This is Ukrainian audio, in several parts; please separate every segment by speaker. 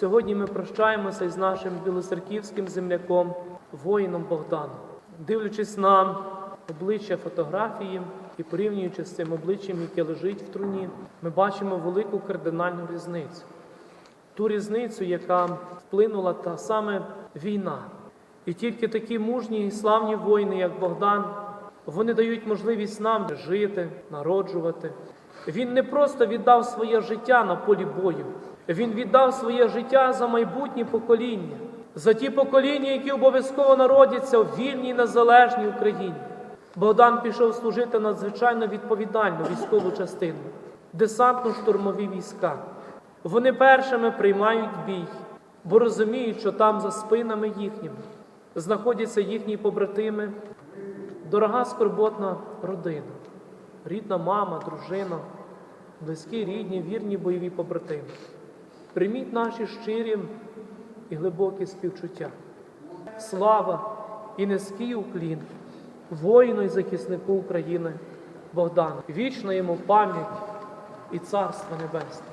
Speaker 1: Сьогодні ми прощаємося із нашим білоцерківським земляком, воїном Богданом. Дивлячись на обличчя фотографії і порівнюючи з цим обличчям, яке лежить в труні, ми бачимо велику кардинальну різницю. Ту різницю, яка вплинула та саме війна. І тільки такі мужні і славні воїни, як Богдан, вони дають можливість нам жити, народжувати. Він не просто віддав своє життя на полі бою, він віддав своє життя за майбутні покоління, за ті покоління, які обов'язково народяться в вільній незалежній Україні. Богдан пішов служити надзвичайно відповідальну військову частину, десантно-штурмові війська. Вони першими приймають бій, бо розуміють, що там за спинами їхніми знаходяться їхні побратими, дорога скорботна родина, рідна мама, дружина, близькі, рідні, вірні бойові побратими. Прийміть наші щирі і глибокі співчуття. Слава і низький уклін воїну і захиснику України Богдану. Вічна йому пам'ять і царство небесне.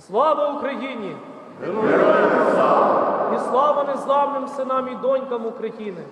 Speaker 1: Слава Україні! І слава незламним синам і донькам України!